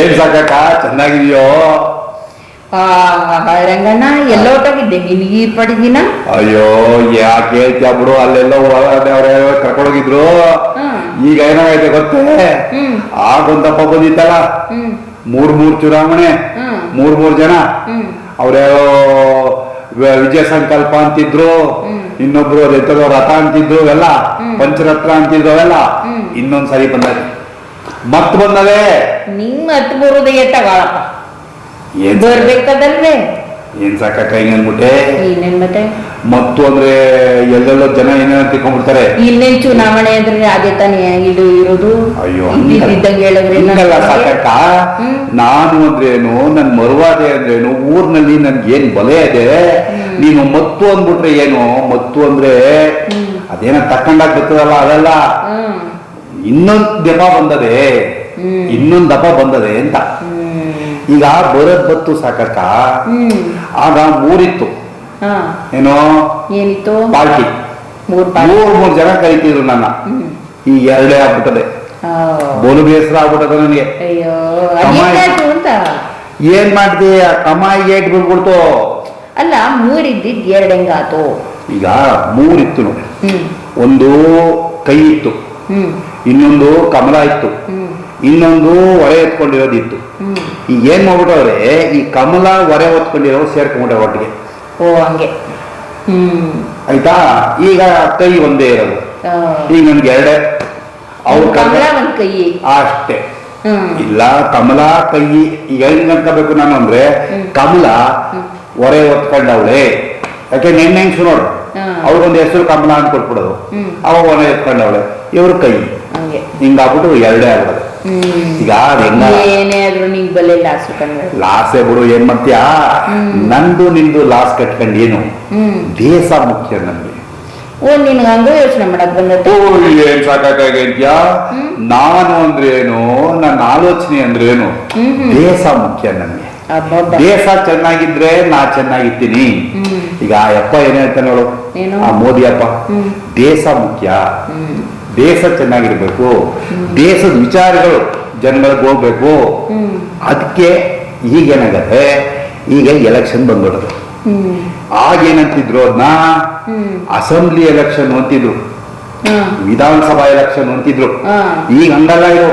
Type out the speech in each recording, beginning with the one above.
ಏನ್ ಸಾಕಕ್ಕ ಚೆನ್ನಾಗಿದೆಯೋ ರಂಗಣ್ಣ ಎಲ್ಲೋಟಾಗಿದ್ದೆ ನಿನ್ಗೆ ಈ ಪಡಿದಿನ ಅಯ್ಯೋ ಯಾಕೆ ಹೇಳ್ತೀಯ ಬಿಡು. ಅಲ್ಲೆಲ್ಲೋ ಅವ್ರೆ ಕರ್ಕೊಂಡೋಗಿದ್ರು. ಈಗ ಏನಾಗೈತೆ ಗೊತ್ತೇ? ಆ ಆಗೊಂದಪ್ಪ ಬಂದಿತ್ತಲ್ಲ? ಮೂರ್ ಮೂರ್ ಚುನಾವಣೆ. ಮೂರ್ ಮೂರ್ ಜನ. ಅವ್ರೇ ವಿಜಯ ಸಂಕಲ್ಪ ಅಂತಿದ್ರು. ಇನ್ನೊಬ್ರು ರಥ ಅಂತಿದ್ರು ಎಲ್ಲ ಪಂಚರತ್ನ ಅಂತಿದ್ರು ಅವೆಲ್ಲ. ಇನ್ನೊಂದ್ಸರಿ ಇನ್ನೊಂದ್ ಸರಿ ಬಂದದೆ ಮತ್ ಬಂದವೆ? ನಿಮ್ಮ ಹತ್ತು ಬರೋದೇ ಎತ್ತಾಗಳಪ್ಪ ಏನ್ ಬರ್ಬೇಕದಲ್ವೇ ಏನ್ ಸಾಕಕ್ಕ ಹಿಂಗ್ ಅಂದ್ಬಿಟ್ಟೆ? ಇನ್ನೇನ್ ಮತ್ತೆ? ಮತ್ತು ಅಂದ್ರೆ ಎಲ್ಲೆಲ್ಲೋ ಜನ ಏನೇನ ತಿಳ್ಕೊಂಡ್ಬಿಡ್ತಾರೆ. ಇನ್ನೇನ್ ಚುನಾವಣೆ ಅಂದ್ರೆ ಅದೇ ತಾನೇ ಇದು ಇರೋದು? ಅಯ್ಯೋ ಇದ್ದಂಗೆ ಹೇಳಿದ್ರೆ ಹಿಂಗಲ್ಲ ಸಾಕಕ್ಕ. ನಾನು ಅಂದ್ರೇನು ನನ್ ಮರುವಾದೆ ಅಂದ್ರೇನು ಊರ್ನಲ್ಲಿ ನನ್ಗೆ ಏನ್ ಬಲೆ ಇದೆ? ನೀನು ಮತ್ತು ಅಂದ್ಬಿಟ್ರೆ ಏನು? ಮತ್ತು ಅಂದ್ರೆ ಅದೇನ ತಕ್ಕಂಡಾಗ ಬರ್ತದಲ್ಲ ಅದಲ್ಲ? ಇನ್ನೊಂದ್ ದಪ ಬಂದದೆ ಇನ್ನೊಂದು ದಪ ಬಂದದೆ ಅಂತ. ಈಗ ಬರೋದ್ ಬತ್ತು ಸಾಕಕ್ಕ ಆಗ ಮೂರಿತ್ತು ಹಾ. ಏನೋ? ಏನಿತ್ತು? ಪಾರ್ಟಿ ಮೂರ್ ಮೂರು ಜನ ಕರಿತಿದ್ರು ನನ್ನ. ಈ ಎರಡೇ ಆಗ್ಬಿಟ್ಟದೆ. ಬೋಲು ಬೇಸರ ಆಗ್ಬಿಟ್ಟದ ನನಗೆ. ಏನ್ ಮಾಡ್ದೆ ಆ ಕಮಾಯಿಗೆ ಏಟ್ ಬಿಡ್ಬಿಡ್ತು ಅಲ್ಲ ಮೂರಿದ್ದಿದ್ ಎರಡ್ ಹೆಂಗಾತು? ಈಗ ಮೂರಿತ್ತು ನೋಡಿ. ಒಂದು ಕೈ ಇತ್ತು. ಇನ್ನೊಂದು ಕಮಲ ಇತ್ತು. ಇನ್ನೊಂದು ಹೊರೆ ಎತ್ಕೊಂಡಿರೋದಿತ್ತು ಈ ಈಗ ಏನ್ ಮಾಡ್ಬಿಟ್ಟವ್ರೆ ಈ ಕಮಲ ಹೊರೆ ಹೊತ್ಕೊಂಡಿರೋ ಸೇರ್ಕೊಂಡ್ರೆ ಒಟ್ಟಿಗೆ. ಓ ಹಂಗೆ. ಹ್ಮ್. ಆಯ್ತಾ? ಈಗ ಕೈ ಒಂದೇ ಇರೋದು. ಈಗ ನನ್ಗೆ ಎರಡೇ. ಅವ್ರ ಕಮಲ ಒಂದ್ ಕೈ. ಅಷ್ಟೇ. ಇಲ್ಲ ಕಮಲ ಕೈ. ಈಗ ಹೆಂಗ್ ಅನ್ಕೋಬೇಕು ನಾನು ಅಂದ್ರೆ ಕಮಲ ಹೊರೆ ಹೊತ್ಕೊಂಡವಳೆ. ಯಾಕೆ ನೆನ್ನೆ ಹೆಂಗ್ಸು ನೋಡು. ಅವ್ರಿಗೊಂದು ಹೆಸರು ಕಮಲ ಅಂತ ಕೊಟ್ಬಿಡೋದು. ಅವಾಗ ಹೊರೆ ಎತ್ಕೊಂಡವಳೆ ಇವ್ರ ಕೈ. ಹಂಗೆ. ಹಿಂಗಾಗ್ಬಿಟ್ಟು ಎರಡೇ ಆಗ್ಬಿಡೋದು. ಈಗ ಅದ್ ಹೆಂಗ? ಏನೇ ಆದ್ರೂ ನಿಂಗೆ ಬಲೆ ಲಾಸ್ ಲಾಸೆ ಬಿಡು ಏನ್ ಮಾಡ್ತೀಯಾ? ನಂದು ನಿಂದು ಲಾಸ್ ಕಟ್ಕೊಂಡು ಏನು? ದೇಶ ಮುಖ್ಯ ನನ್ಗೆ. ಓ ನಿನ್ಗ ಹಂಗ ಯೋಚನೆ ಮಾಡಕ್ ಓ, ಏನ್ ಸಾಕಾಗೈತ್ಯಾ ನಾನು ಅಂದ್ರೆ ಏನು? ನನ್ನ ಆಲೋಚನೆ ಅಂದ್ರೆ ಏನು. ದೇಶ ಮುಖ್ಯ ನನ್ಗೆ. ದೇಶ ಚೆನ್ನಾಗಿದ್ರೆ ನಾ ಚೆನ್ನಾಗಿರ್ತೀನಿ. ಈಗ ಅಪ್ಪ ಏನ್ ಹೇಳ್ತಾನೆ ನೋಡು? ಆ ಮೋದಿ ಅಪ್ಪ. ದೇಶ ಮುಖ್ಯ. ದೇಶ ಚೆನ್ನಾಗಿರ್ಬೇಕು ದೇಶದ ವಿಚಾರಗಳು ಜನಗಳಿಗೆ ಹೋಗ್ಬೇಕು. ಅದಕ್ಕೆ ಈಗೇನಾಗತ್ತೆ? ಈಗ ಎಲೆಕ್ಷನ್ ಬಂದ್ಬಿಡೋದು ಆಗೇನಂತಿದ್ರು ಅದನ್ನ ಅಸೆಂಬ್ಲಿ ಎಲೆಕ್ಷನ್ ಅಂತಿದ್ರು. ವಿಧಾನಸಭಾ ಎಲೆಕ್ಷನ್ ಅಂತಿದ್ರು. ಈಗ ಹಂಗಲ್ಲ ಇದು.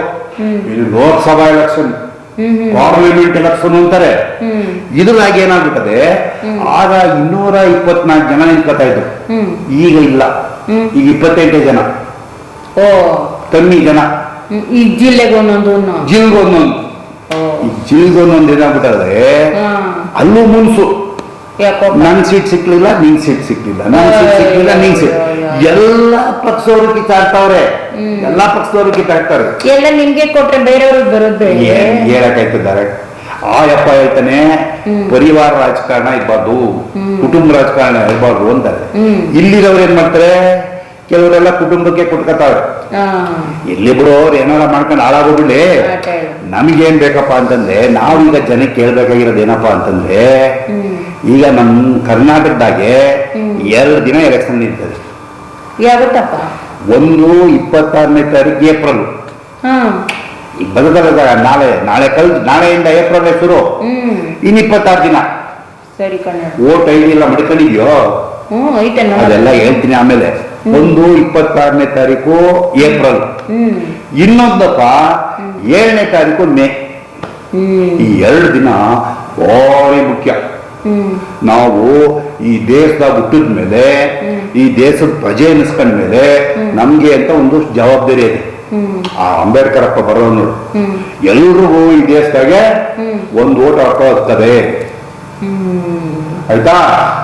ಲೋಕಸಭಾ ಎಲೆಕ್ಷನ್ ಪಾರ್ಲಿಮೆಂಟ್ ಎಲೆಕ್ಷನ್ ಅಂತಾರೆ. ಇದ್ರಾಗ ಏನಾಗ್ಬಿಟ್ಟದೆ? ಆಗ ಇನ್ನೂರ ಇಪ್ಪತ್ನಾಲ್ಕು ಜನ ನಿಂತ್ಕೊತಾ ಇದ್ರು. ಈಗ ಇಲ್ಲ. ಈಗ ಇಪ್ಪತ್ತೆಂಟೇ ಜನ. ಓ. ಕಮ್ಮಿ ಜನ. ಈ ಜಿಲ್ಲೆಗೆ ಒಂದೊಂದು. ಜಿಲ್ಗೊಂದೊಂದು. ಈ ಜಿಲ್ಗೊಂದೊಂದು ಏನಾಗ್ಬಿಟ್ಟದೆ? ಹಾ. ಅಲ್ಲೂ ಮುನ್ಸು. ನನ್ ಸೀಟ್ ಸಿಕ್ಲಿಲ್ಲ ನಿನ್ ಸೀಟ್ ಸಿಕ್ಲಿಲ್ಲ. ನನ್ ಸೀಟ್ ಸಿಕ್ಲಿಲ್ಲ ನಿನ್ ಸೀಟ್ ಎಲ್ಲ ಪಕ್ಷದವರು ಕಿತ್ತಾಡ್ತಾವ್ರೆ ಎಲ್ಲಾ ಕಿತ್ತ ಕಿತ್ತಾಡ್ತಾರೆ ಎಲ್ಲ ನಿಮ್ಗೆ ಕೊಟ್ರೆ ಬೇರೆಯವ್ರಿಗೆ ಬರುತ್ತೆ ಹೇಳಕ್ಕಾಯ್ತದಾರೆ ಆ ಯಪ್ಪ ಹೇಳ್ತಾನೆ ಪರಿವಾರ ರಾಜಕಾರಣ ಇರ್ಬಾರ್ದು ಕುಟುಂಬ ರಾಜಕಾರಣ ಇರ್ಬಾರ್ದು ಅಂತಾರೆ. ಇಲ್ಲಿರವ್ರು ಇಲ್ಲಿರೋರು ಏನ್ ಮಾಡ್ತಾರೆ? ಕೆಲವರೆಲ್ಲ ಕುಟುಂಬಕ್ಕೆ ಕುಟ್ಕೋತಾವೆ ಎಲ್ಲಿ ಬಿಡು ಅವ್ರು ಏನಾರ ಮಾಡ್ಕೊಂಡು ಹಾಳಾಗೋಗ್ಬಿಡ್ಲಿ. ನಮಗೇನ್ ಬೇಕಪ್ಪ ಅಂತಂದ್ರೆ ನಾವೀಗ ಜನಕ್ಕೆ ಕೇಳ್ಬೇಕಾಗಿರೋದು ಏನಪ್ಪ ಅಂತಂದ್ರೆ ಈಗ ನಮ್ ಕರ್ನಾಟಕದಾಗೆ ಎರಡು ದಿನ ಎಲೆಕ್ಷನ್ ನಿಂತದೆ. ಒಂದು ಇಪ್ಪತ್ತಾರನೇ ತಾರೀಕು ಏಪ್ರಿಲ್. ಈಗ ಬದಲ ನಾಳೆ ನಾಳೆ ಕಲ್ ನಾಳೆಯಿಂದ ಏಪ್ರಿಲ್ ಶುರು. ಇನ್ ಇಪ್ಪತ್ತಾರು ದಿನ. ಓಟ್ ಐಡಿ ಎಲ್ಲ ಮಡ್ಕೊಂಡಿದ್ಯೋ. ಅದೆಲ್ಲ ಹೇಳ್ತೀನಿ ಆಮೇಲೆ. ಒಂದು ಇಪ್ಪತ್ತಾರನೇ ತಾರೀಕು ಏಪ್ರಿಲ್. ಇನ್ನೊಂದಪ್ಪ ಏಳನೇ ತಾರೀಕು ಮೇ. ಈ ಎರಡು ದಿನ ಭಾರಿ ಮುಖ್ಯ. ನಾವು ಈ ದೇಶದಾಗ ಹುಟ್ಟಿದ ಮೇಲೆ ಈ ದೇಶದ ಪ್ರಜೆ ಎನಿಸ್ಕೊಂಡ ಮೇಲೆ ನಮ್ಗೆ ಅಂತ ಒಂದು ಜವಾಬ್ದಾರಿ ಇದೆ. ಆ ಅಂಬೇಡ್ಕರ್ ಅಪ್ಪ ಬರೋ ನೋಡು ಎಲ್ರಿಗೂ ಈ ದೇಶದಾಗೆ ಒಂದು ಓಟ ಹಾಕೋ ಹ್ಮ್. ಆಯ್ತಾ?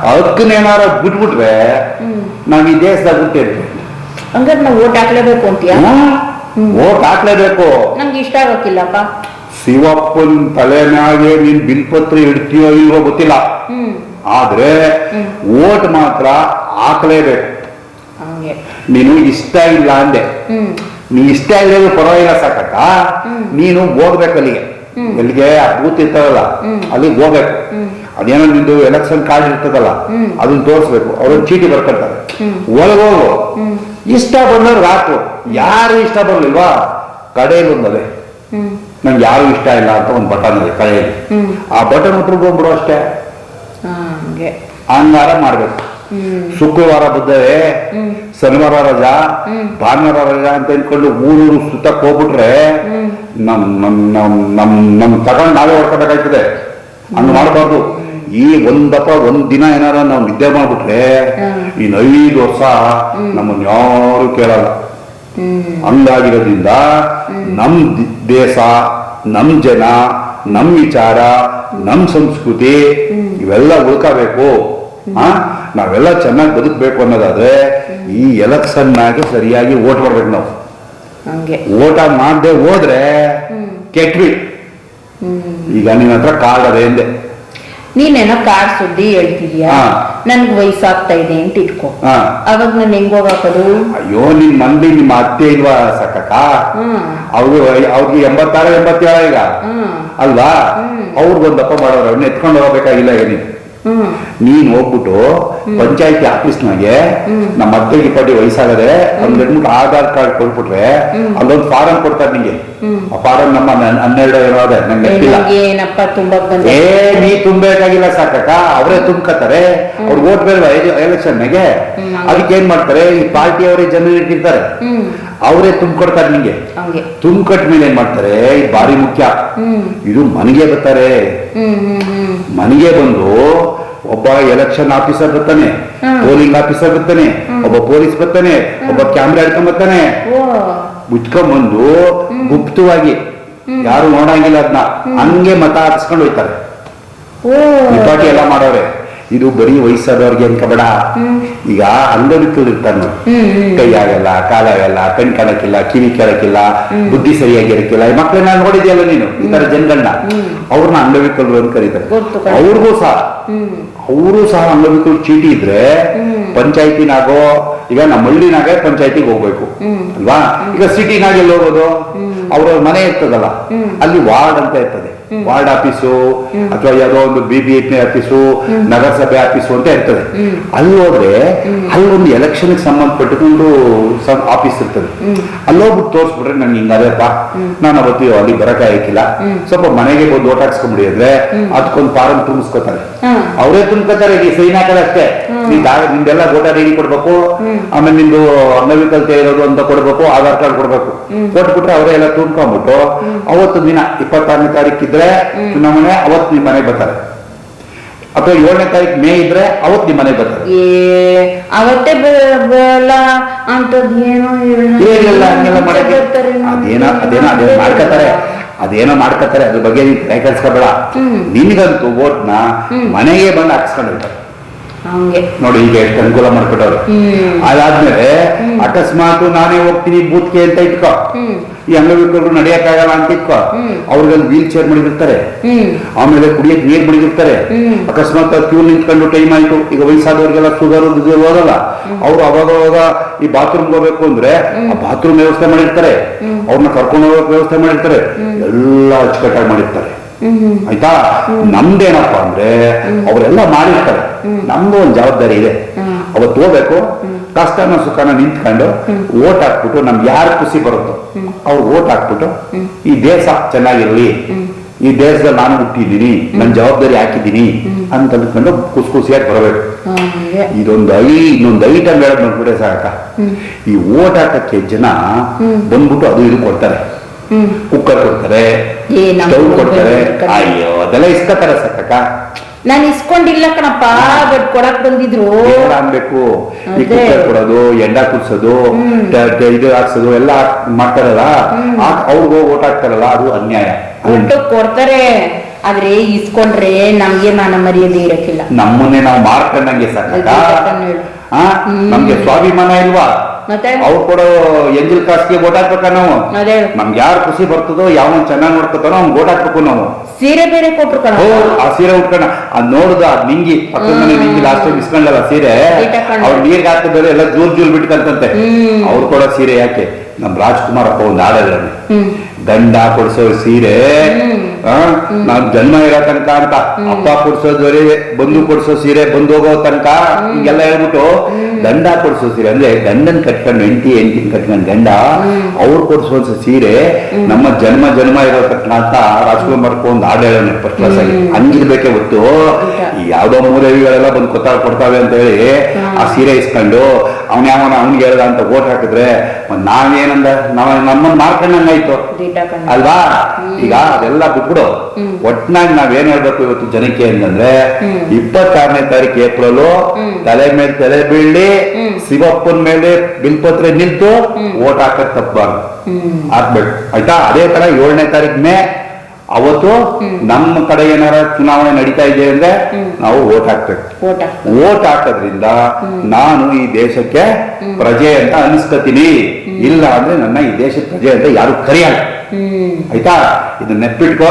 ಹಕ್ಕನ್ನೇನಾರ ಬಿಟ್ಬಿಟ್ರೆ ನಾವ್ ಈ ದೇಶದಾಗ ಹುಟ್ಟಿದ್ವಿ. ಹಂಗಾರೆ ನಾವು ಓಟ್ ಹಾಕ್ಲೇಬೇಕು ಅಂತೀಯ? ಓಟ್ ಹಾಕ್ಲೇಬೇಕು. ನಮ್ಗೆ ಇಷ್ಟ ಆಗಕ್ಕಿಲ್ಲಪ್ಪ ಶಿವಪ್ಪನ್ ತಲೆ ಮ್ಯಾಗೆ ನೀನ್ ಬಿಲ್ಪತ್ರ ಇಡ್ತೀಯೋ ಇಲ್ವೋ ಗೊತ್ತಿಲ್ಲ. ಆದ್ರೆ ಓಟ್ ಮಾತ್ರ ಹಾಕ್ಲೇಬೇಕು. ನೀನು ಇಷ್ಟ ಇಲ್ಲ ಅಂದೆ. ನೀ ಇಷ್ಟ ಇಲ್ಲದೆ ಪರವಾಗಿಲ್ಲ ಸಾಕಕ್ಕ ನೀನು ಹೋಗ್ಬೇಕು ಅಲ್ಲಿಗೆ. ಎಲ್ಲಿಗೆ ಆ ಬೂತ್ ಇರ್ತಾರಲ್ಲ ಅಲ್ಲಿಗೆ ಹೋಗ್ಬೇಕು. ಅದೇನೋ ನಿಂದು ಎಲೆಕ್ಷನ್ ಕಾರ್ಡ್ ಇರ್ತದಲ್ಲ ಅದನ್ನ ತೋರಿಸ್ಬೇಕು. ಅವ್ರೊಂದು ಚೀಟಿ ಬರ್ಕೊಳ್ತಾರೆ ಒಳಗೋಗು ಇಷ್ಟ ಬಂದವ್ರಿಗೆ ಹಾಕು. ಯಾರು ಇಷ್ಟ ಬರ್ಲಿಲ್ವಾ? ಕಡೆಯಲ್ಲಿ ಒಂದವೆ ನಂಗೆ ಯಾರು ಇಷ್ಟ ಇಲ್ಲ ಅಂತ ಒಂದು ಬಟನ್ ಇದೆ ಕಡೆಯಲ್ಲಿ. ಆ ಬಟನ್ ಹೋಗ್ಬಿಡು ಅಷ್ಟೇ. ಹಂಗಾರ ಮಾಡ್ಬೇಕು. ಶುಕ್ರವಾರ ಬಂದರೆ ಶನಿವಾರ ರಜಾ. ಭಾನುವಾರ ರಜಾ ಅಂತ ಅಂದ್ಕೊಂಡು ಊರೂರು ಸುತ್ತಕ್ಕೆ ಹೋಗ್ಬಿಟ್ರೆ ನಮ್ ನಮ್ ನಮ್ ನಮ್ ನಮ್ ತಗೊಂಡು ನಾವೇ ಹೊಡ್ಕೋಬೇಕಾಯ್ತದೆ ಹಂಗ ಮಾಡಬಾರ್ದು. ಈ ಒಂದಪ್ಪ ಒಂದ್ ದಿನ ಏನಾರ ನಾವು ನಿದ್ದೆ ಮಾಡ್ಬಿಟ್ರೆ ಈ ಇನ್ ಐದು ವರ್ಷ ನಮ್ಮನ್ನ ಯಾರು ಕೇಳಲ್ಲ. ಹಂಗಾಗಿರೋದ್ರಿಂದ ನಮ್ ದೇಶ ನಮ್ ಜನ ನಮ್ ವಿಚಾರ ನಮ್ ಸಂಸ್ಕೃತಿ ಇವೆಲ್ಲ ಉಳ್ಕಬೇಕು. ಆ? ನಾವೆಲ್ಲ ಚೆನ್ನಾಗಿ ಬದುಕಬೇಕು ಅನ್ನೋದಾದ್ರೆ ಈ ಎಲೆಕ್ಷನ್ ಆಗಿ ಸರಿಯಾಗಿ ಓಟ್ ಮಾಡ್ಬೇಕು ನಾವು. ಓಟ ಮಾಡದೆ ಹೋದ್ರೆ ಕೆಟ್ವಿ. ಈಗ ನಿನ್ನ ಹತ್ರ ಕಾರ್ಡ್ ಅದೇ ಎಂದೆ. ನೀನೇನೋ ಕಾರ್ ಸುದ್ದಿ ಹೇಳ್ತಿದ್ಯಾ? ಹಾ. ನನ್ಗೆ ವಯಸ್ಸಾಗ್ತಾ ಇದೆ ಅಂತ ಇಟ್ಕೋ. ಹಾ. ಅವಾಗ ನಾನು ಹೆಂಗ್ ಹೋಗಾಕೋದು? ಅಯ್ಯೋ ನಿನ್ ಮಂದಿ ನಿಮ್ಮ ಅತ್ತೆ ಇಲ್ವಾ ಸಕಕ ಹ್ಮ್. ಅವ್ರು ಅವ್ರಿಗೆ ಎಂಬತ್ತಾರ ಎಂಬತ್ತೇಳ ಈಗ? ಹ್ಮ್. ಅಲ್ವಾ? ಅವ್ರಿಗೊಂದಪ್ಪ ಮಾಡೋರು ಅವ್ರನ್ನ ಎತ್ಕೊಂಡು ಹೋಗ್ಬೇಕಾಗಿಲ್ಲ ಈಗ ನೀನು ಹೋಗ್ಬಿಟ್ಟು ಪಂಚಾಯತಿ ಆಫೀಸ್ನಾಗೆ ನಮ್ಮ ಅತ್ತೆಗೆ ಪಟ್ಟಿ ವಯಸ್ಸಾಗದೆ ಒಂದ್ ಆಧಾರ್ ಕಾರ್ಡ್ ಕೊಟ್ಬಿಟ್ರೆ ಅಲ್ಲೊಂದು ಫಾರಂ ಕೊಡ್ತಾರೆ ನಿಂಗೆ. ಆ ಫಾರಂ ನಮ್ಮ ಹನ್ನೆ- ಹನ್ನೆರಡು ಅದೇ ನಂಗೆ ಏನಪ್ಪ ತುಂಬಾ ಬಂದೆ. ಏ ನೀ ತುಂಬಬೇಕಾಗಿಲ್ಲ ಸಾಕಕ್ಕ. ಅವರೇ ತುಂಬ್ಕತಾರೆ ಅವ್ರು ಓಟ್ ಬೇರೆ ಎಲೆಕ್ಷನ್ ನಾಗೆ. ಅದಕ್ಕೆ ಏನ್ ಮಾಡ್ತಾರೆ? ಈ ಪಾರ್ಟಿ ಅವರೇ ಜನ ಇಟ್ಟಿರ್ತಾರೆ ಅವರೇ ತುಂಬ್ಕೊಡ್ತಾರೆ ನಿಂಗೆ. ತುಂಬ್ಕಟ್ ಮೇಲೆ ಏನ್ ಮಾಡ್ತಾರೆ? ಇದು ಭಾರಿ ಮುಖ್ಯ. ಇದು ಮನೆಗೆ ಬರ್ತಾರೆ. ಮನೆಗೆ ಬಂದು ಒಬ್ಬ ಎಲೆಕ್ಷನ್ ಆಫೀಸರ್ ಬರ್ತಾನೆ. ಪೋಲಿಂಗ್ ಆಫೀಸರ್ ಬರ್ತಾನೆ ಒಬ್ಬ ಪೊಲೀಸ್ ಬರ್ತಾನೆ ಒಬ್ಬ ಕ್ಯಾಮ್ರಾ ಹಿಡ್ಕೊಂಡ್ ಬರ್ತಾನೆ. ಮುಚ್ಕೊಂಡ್ಬಂದು ಗುಪ್ತವಾಗಿ ಯಾರು ನೋಡಂಗಿಲ್ಲ ಅದನ್ನ ಹಂಗೆ ಮತ ಹಾಕ್ಸ್ಕೊಂಡು ಹೋಯ್ತಾರೆ. ಪಾರ್ಟಿ ಎಲ್ಲ ಮಾಡೋರೆ. ಇದು ಬರೀ ವಯಸ್ಸಾದವ್ರಿಗೆ ಅನ್ಕಬೇಡ ಈಗ ಅಂಗವಿಕಲ್ ಇರ್ತಾರೆ ಕೈ ಹ್ಮ್ ಹ್ಮ್. ಕೈ ಆಗಲ್ಲ ಕಾಲಾಗಲ್ಲ ಕಣ್ ಕಾಣಕ್ಕಿಲ್ಲ ಕಿವಿ ಕೇಳಕ್ಕಿಲ್ಲ ಬುದ್ಧಿ ಸರಿಯಾಗಿ ಇರಕ್ಕಿಲ್ಲ. ಈ ಮಕ್ಕಳನ್ನ ನೋಡಿದ್ಯಲ್ಲ ನೀನು? ಈ ತರ ಜನಗಳನ್ನ ಅವ್ರನ್ನ ಅಂಗವಿಕಲರು ಅಂತ ಕರೀತಾರೆ. ಅವ್ರಿಗೂ ಸಹ. ಅವರು ಸಹ ಅಂಗವಿಕಲ ಚೀಟಿ ಇದ್ರೆ ಪಂಚಾಯತಿನಾಗೋ ಈಗ ನಮ್ಮ ಹಳ್ಳಿನಾಗ ಪಂಚಾಯತಿಗೆ ಹೋಗ್ಬೇಕು ಅಲ್ವಾ? ಈಗ ಸಿಟಿನಾಗೆಲ್ಲ ಹೋಗೋದು? ಅವ್ರವ್ರ ಮನೆ ಇರ್ತದಲ್ಲ ಅಲ್ಲಿ ವಾರ್ಡ್ ಅಂತ ಇರ್ತದೆ. ವಾರ್ಡ್ ಆಫೀಸು ಅಥವಾ ಯಾವುದೋ ಒಂದು ಬಿ ಬಿ ಪಿ ಆಫೀಸು ನಗರಸಭೆ ಆಫೀಸು ಅಂತ ಇರ್ತದೆ. ಅಲ್ಲಿ ಹೋದ್ರೆ ಅಲ್ಲೊಂದು ಎಲೆಕ್ಷನ್ ಸಂಬಂಧಪಟ್ಟುಕೊಂಡು ಆಫೀಸ್ ಇರ್ತದೆ. ಅಲ್ಲೋಗ್ಬಿಟ್ಟು ತೋರಿಸ್ಬಿಟ್ರೆ ನನ್ಗೆ ಹಿಂಗದಪ್ಪ ನಾನು ಅವತ್ತು ಅಲ್ಲಿ ಬರಕಾಗಿಲ್ಲ ಸ್ವಲ್ಪ ಮನೆಗೆ ಬಂದು ಓಟ್ ಹಾಕ್ಸ್ಕೊಂಡ್ಬಿಡಿ ಅಂದ್ರೆ ಅದಕ್ಕೊಂದು ಫಾರಂ ತುಂಬಿಸ್ಕೊತಾರೆ. ಅವರೇ ತುಂಬ್ಕೊತಾರೆ ಈ ಸೈನ್ ಹಾಕಲ್ಲ ನಿಂದೆಲ್ಲ ವೋಟರ್ ಐಡಿ ಕೊಡ್ಬೇಕು ಆಮೇಲೆ ನಿಮ್ದು ಅಂಗವಿಕಲ್ತೆ ಇರೋದು ಅಂತ ಕೊಡ್ಬೇಕು ಆಧಾರ್ ಕಾರ್ಡ್ ಕೊಡ್ಬೇಕು. ಕೊಟ್ಬಿಟ್ರೆ ಅವರೇ ಎಲ್ಲ ತುಂಬ್ಕೊಂಡ್ಬಿಟ್ಟು ಅವತ್ತು ದಿನ ಇಪ್ಪತ್ತಾರನೇ ತಾರೀಕು ಇದ್ರೆ ಚುನಾವಣೆ ಅವತ್ತು ನಿಮ್ ಮನೆಗೆ ಬರ್ತಾರೆ. ಅಥವಾ ಏಳನೇ ತಾರೀಕು ಮೇ ಇದ್ರೆ ಅವತ್ತು ನಿಮ್ ಮನೆಗೆ ಬರ್ತಾರೆ. ಅವತ್ತೇ ಬ- ಬರಲ್ಲ. ಅಂತದ್ ಏನೋ ಏನಿಲ್ಲ ಹಂಗೆಲ್ಲ ಮಾಡಕ್ಕೆ ಅದೇನೋ ಅದೇನೋ ಅದೇನೋ ಮಾಡ್ಕೋತಾರೆ. ಅದೇನೋ ಮಾಡ್ಕೋತಾರೆ. ಅದ್ರ ಬಗ್ಗೆ ನೀನ್ ಕೈ ಕಳ್ಸ್ಕೊಬೇಡ ನಿನ್ಗಂತೂ ಓಟ್ನ ಮನೆಗೆ ಬಂದು ಹಾಕ್ಸ್ಕೊಂಡಿರ್ತಾರೆ. ನೋಡಿ ಈಗ ಎಷ್ಟು ಅನುಕೂಲ ಮಾಡ್ಕೊಟ್ಟವ್ರು. ಅದಾದ್ಮೇಲೆ ಅಕಸ್ಮಾತ್ ನಾನೇ ಹೋಗ್ತೀನಿ ಬೂತ್ಗೆ ಅಂತ ಇಟ್ಕೋ. ಈ ಅಂಗವಿಕಲರು ನಡೆಯಕ್ಕಾಗಲ್ಲ ಅಂತ ಇಟ್ಕೋ. ಅವ್ರಿಗಲ್ಲಿ ವೀಲ್ ಚೇರ್ ಮಾಡಿರ್ತಾರೆ. ಆಮೇಲೆ ಕುಡಿಯಕ್ ನೀರ್ ಮಾಡಿರ್ತಾರೆ. ಅಕಸ್ಮಾತ್ ಕ್ಯೂ ನಿಂತ್ಕೊಂಡು ಟೈಮ್ ಆಯ್ತು. ಈಗ ವಯಸ್ಸಾದವ್ರಿಗೆಲ್ಲ ಶುಗರ್ ಹೋಗಲ್ಲ ಅವ್ರು ಅವಾಗ ಅವಾಗ ಈ ಬಾತ್ರೂಮ್ ಹೋಗ್ಬೇಕು ಅಂದ್ರೆ ಆ ಬಾತ್ರೂಮ್ ವ್ಯವಸ್ಥೆ ಮಾಡಿರ್ತಾರೆ. ಅವ್ರನ್ನ ಕರ್ಕೊಂಡು ಹೋಗಕ್ ವ್ಯವಸ್ಥೆ ಮಾಡಿರ್ತಾರೆ. ಎಲ್ಲ ಅಚ್ಚುಕಟ್ಟಾಗಿ ಮಾಡಿರ್ತಾರೆ. ಆಯ್ತಾ? ನಮ್ದೇನಪ್ಪ ಅಂದ್ರೆ ಅವರೆಲ್ಲ ಮಾಡಿರ್ತಾರೆ. ನಮ್ದು ಒಂದು ಜವಾಬ್ದಾರಿ ಇದೆ. ಅವತ್ತು ಹೋಗ್ಬೇಕು ಕಷ್ಟನ ಸುಖನ ನಿಂತ್ಕೊಂಡು ಓಟ್ ಹಾಕ್ಬಿಟ್ಟು ನಮ್ಗೆ ಯಾರು ಖುಷಿ ಬರುತ್ತೋ ಅವ್ರು ಓಟ್ ಹಾಕ್ಬಿಟ್ಟು ಈ ದೇಶ ಚೆನ್ನಾಗಿರ್ಲಿ. ಈ ದೇಶದಲ್ಲಿ ನಾನು ಹುಟ್ಟಿದ್ದೀನಿ ನನ್ನ ಜವಾಬ್ದಾರಿ ಹಾಕಿದ್ದೀನಿ ಅಂತ ಅಂದ್ಕೊಂಡು ಖುಷಿ ಖುಷಿಯಾಗಿ ಬರಬೇಕು. ಇದೊಂದು ಐ ಇನ್ನೊಂದು ಐಟಮ್ ಹೇಳಕ್ ಬಂದ್ಬಿಟ್ಟೆ ಸಾಕ? ಈ ಓಟ್ ಹಾಕಕ್ಕೆ ಜನ ಬಂದ್ಬಿಟ್ಟು ಅದು ಇದು ಕೊಡ್ತಾರೆ. ಕುಕ್ಕರ್ ಕೊಡ್ತಾರೆ ಸ್ಟವ್ ಕೊಡ್ತಾರೆ. ಕೊಡ್ತಾರೆ. ಅಯ್ಯೋ ಅದೆಲ್ಲ ಇಸ್ಕೋತಾರ ಸಕ್ಕಕ್ಕ ನಾನು ಇಸ್ಕೊಂಡಿಲ್ಲ ಕಣಪ್ಪ ಬಟ್ ಕೊಡಕ್ ಬಂದಿದ್ರು. ಅನ್ಬೇಕು ಈ. ಕುಕ್ಕರ್ ಕೊಡೋದು ಎಂಡ ಕುಡ್ಸೋದು ಇದು ಹಾಕ್ಸೋದು ಎಲ್ಲ ಮಾಡ್ತಾರಲ್ಲ? ಅವ್ರಿಗೂ ಓಟ್ ಹಾಕ್ತಾರಲ್ಲ ಅದು ಅನ್ಯಾಯ. ಒಟ್ಟು ಕೊಡ್ತಾರೆ ಆದ್ರೆ ಇಸ್ಕೊಂಡ್ರೆ ನಮ್ಗೆ ಮಾನ ಮರ್ಯಾದೆ ಇರಕ್ಕಿಲ್ಲ. ನಮ್ಮನ್ನೇ ನಾವು ಮಾಡ್ಕೊಂಡಂಗೆ ಸಕ್ಕಕ್ಕ ನಮ್ಗೆ ಸ್ವಾಭಿಮಾನ ಇಲ್ವಾ? ಅವ್ರು ಕೊಡೋ ಎಂಜಿಲ್ ಕಾಸ್ಗೆ ಓಟ್ ಹಾಕ್ಬೇಕ ನಾವು? ನಮ್ಗೆ ಯಾರು ಖುಷಿ ಬರ್ತದೋ ಯಾವ ಚೆನ್ನಾಗಿ ನೋಡ್ಕೋತಾನೋ ಅವ್ನ್ ಓಟ್ ಹಾಕ್ಬೇಕು ನಾವು. ಸೀರೆ ಬೇರೆ ಕಣ ಆ ಸೀರೆ ಉಟ್ಕೊಂಡ ಅದ್ ನೋಡುದ ಅದ್ ನಿಂಗಿ ಪಕ್ಕದ ಮನೆ ನಿಂಗಿ ಲಾಸ್ಟ್ ಟೈಮ್ ಇಸ್ಕೊಂಡಲ್ಲ ಸೀರೆ. ಅವ್ರು ನೀರ್ಗೆ ಹಾಕಿದ್ರೆ ಎಲ್ಲ ಜೂಲ್ ಜೂಲ್ ಬಿಟ್ಕಂತಂತೆ. ಅವ್ರು ಕೊಡೋ ಸೀರೆ ಯಾಕೆ? ನಮ್ ರಾಜ್ಕುಮಾರ್ ಅಪ್ಪ ಒಂದು ಹಾಡಲ್ಲ ದಂಡ ಗಂಡ ಕೊಡ್ಸೋ ಸೀರೆ. ನಾನ್ ಜನ್ಮ ಇರೋ ತನಕ ಅಂತ ಅಪ್ಪ ಕೊಡ್ಸೋ ದೊರೆ ಬಂದು ಕೊಡ್ಸೋ ಸೀರೆ ಬಂದು ಹೋಗೋ ತನಕ ಹಿಂಗೆಲ್ಲ ಹೇಳ್ಬಿಟ್ಟು ಗಂಡ ಕೊಡ್ಸೋ ಸೀರೆ. ಅಂದ್ರೆ ಗಂಡನ್ ಕಟ್ಕೊಂಡು ಹೆಂಡತಿ ಹೆಂಡತಿನ ಕಟ್ಕೊಂಡು ಗಂಡ ಅವ್ರು ಕೊಡ್ಸೋ ಸೀರೆ ನಮ್ಮ ಜನ್ಮ ಜನ್ಮ ಇರೋ ತಕ್ಷಣ ಅಂತ ರಾಜ್ಕುಮಾರ್ ಒಂದು ಹಾಡು ಹೇಳೋಣ ಫಸ್ಟ್ ಕ್ಲಾಸ್ ಆಗಿ ಹಂಗಿರ್ಬೇಕೆ ಹೊತ್ತು ಯಾವ್ದೋ ಮೂರವಿಗಳೆಲ್ಲ ಬಂದು ಕೊತ್ತ ಕೊಡ್ತಾವೆ ಅಂತ ಹೇಳಿ ಆ ಸೀರೆ ಇಸ್ಕೊಂಡು ಅವ್ನ ಯಾವನ ಅವ್ನಿಗೆ ಹೇಳ್ದ ಅಂತ ಓಟ್ ಹಾಕಿದ್ರೆ ನಾವೇನಂದ ನಾವ್ ನಮ್ಮನ್ನ ಮಾರ್ಕೊಂಡಂಗಾಯ್ತು. ಅಲ್ವಾ? ಈಗ ಅದೆಲ್ಲ ಬಿಟ್ಬಿಡು ಒಟ್ನಾಗಿ ನಾವೇನ್ ಹೇಳ್ಬೇಕು ಇವತ್ತು ಜನಕ್ಕೆ ಅಂತಂದ್ರೆ ಇಪ್ಪತ್ತಾರನೇ ತಾರೀಕು ಏಪ್ರಿಲ್ ತಲೆ ಮೇಲೆ ತಲೆ ಬೀಳಿ ಶಿವಪ್ಪನ ಮೇಲೆ ಬಿಲ್ಪತ್ರೆ ನಿಂತು ಓಟ್ ಹಾಕಕ್ ತಪ್ಪಬಾರ್ದು ಹಾಕ್ಬೇಕು ಆಯ್ತಾ? ಅದೇ ತರ ಏಳನೇ ತಾರೀಕು ಮೇ ಅವತ್ತು ನಮ್ಮ ಕಡೆ ಏನಾರ ಚುನಾವಣೆ ನಡೀತಾ ಇದೆ ಅಂದ್ರೆ ನಾವು ಓಟ್ ಹಾಕ್ಬೇಕು. ಓಟ. ಹಾಕೋದ್ರಿಂದ ನಾನು ಈ ದೇಶಕ್ಕೆ ಪ್ರಜೆ ಅಂತ ಅನಿಸ್ಕೋತೀನಿ. ಇಲ್ಲ ಅಂದ್ರೆ ನನ್ನ ಈ ದೇಶದ ಪ್ರಜೆ ಅಂತ ಯಾರು ಕರೆಯಲ್ಲ. ಆಯ್ತಾ? ಇದನ್ನ ನೆಪ್ಪಿಟ್ಕೋ.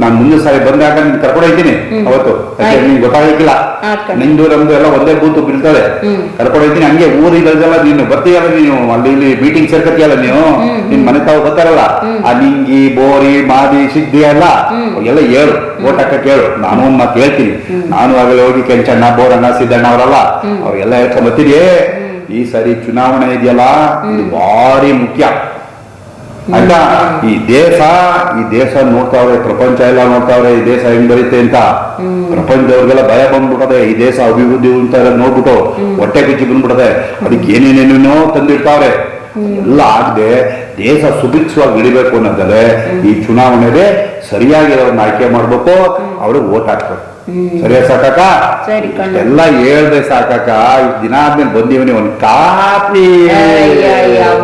ನಾನ್ ಮುಂದೆ ಸಾರಿ ಬಂದಾಗ ನಿನ್ ಕರ್ಕೊಂಡು ಹೋಗ್ತೀನಿ. ಅವತ್ತು. ಯಾಕೆ ಆಯ್ತು. ನಿಂಗೆ ಗೊತ್ತಾಗಕ್ಕಿಲ್ಲ ಆಯ್ತು. ನಿಂದು ನಮ್ದು ಎಲ್ಲ ಒಂದೇ ಬೂತು ಬೀಳ್ತದೆ. ಕರ್ಕೊಂಡು ಹೋಗ್ತೀನಿ. ಹಂಗೆ ಊರಿಗೆಲ್ಲ ನೀನು ಬರ್ತೀಯಲ್ಲ ನೀನು? ಅಲ್ಲಿ ಇಲ್ಲಿ ಮೀಟಿಂಗ್ ಸೇರ್ಕತಿಯಲ್ಲ ನೀವು? ನಿನ್ ಮನೆ ತಾವು ಬರ್ತಾರಲ್ಲ? ಆ ನಿಂಗಿ ಬೋರಿ ಮಾದಿ ಸಿದ್ಧಿ ಎಲ್ಲ ಎಲ್ಲ ಹೇಳು. ಓಟ್ ಹಾಕಕ್ ಹೇಳು. ನಾನು ಒಂದ್ ಮಾತು ಹೇಳ್ತೀನಿ. ನಾನು ಆಗಲೇ ಹೋಗಿ ಕೆಂಚಣ್ಣ ಬೋರಣ್ಣ ಸಿದ್ದಣ್ಣ ಅವರಲ್ಲ ಅವ್ರಿಗೆಲ್ಲ ಹೇಳ್ಕೊಂಡ್ ಬರ್ತೀನಿ ಈ ಸರಿ ಚುನಾವಣೆ ಇದೆಯಲ್ಲ ಇದು ಭಾರಿ ಮುಖ್ಯ. ಆಯ್ತಾ? ಈ ದೇಶ ಈ ದೇಶ ನೋಡ್ತಾವ್ರೆ ಪ್ರಪಂಚ ಎಲ್ಲ ನೋಡ್ತಾವ್ರೆ ಈ ದೇಶ ಹೆಂಗ್ ಬರೀತೆ ಅಂತ. ಪ್ರಪಂಚದವ್ರಿಗೆಲ್ಲ ಭಯ ಬಂದ್ಬಿಟ್ಟದೆ ಈ ದೇಶ ಅಭಿವೃದ್ಧಿ ಅಂತ ಎಲ್ಲ ನೋಡ್ಬಿಟ್ಟು ಹೊಟ್ಟೆ ಕಿಚ್ಚಿ ಬಂದ್ಬಿಡದೆ ಅದಕ್ಕೆ ಏನೇನೇನೇನೋ ತಂದಿರ್ತಾವ್ರೆ ಎಲ್ಲ ಆಗದೆ ದೇಶ ಸುಭಿಕ್ಷವಾಗಿ ಇಳಿಬೇಕು ಅನ್ನೋದಾದ್ರೆ ಈ ಚುನಾವಣೆಗೆ ಸರಿಯಾಗಿರೋರ್ನ ಆಯ್ಕೆ ಮಾಡ್ಬೇಕು ಅವ್ರಿಗೆ ಓಟ್ ಹಾಕ್ಬೇಕು. ಸರಿಯಾ ಸಾಕಾಕ. ಎಲ್ಲ ಹೇಳ್ದೆ ಸಾಕಾಕ ದಿನ ಆದ್ಮೇಲೆ ಬಂದಿವನಿ ಒಂದ್ ಕಾಪಿ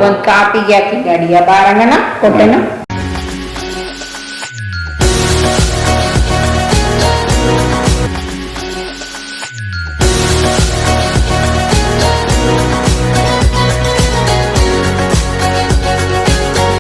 ಒಂದ್ ಕಾಪಿಗೆ ಹಾಕಿ ಗಾಡಿಯ ಬಾರಂಗಣ ಕೊಟ್ಟೆನ?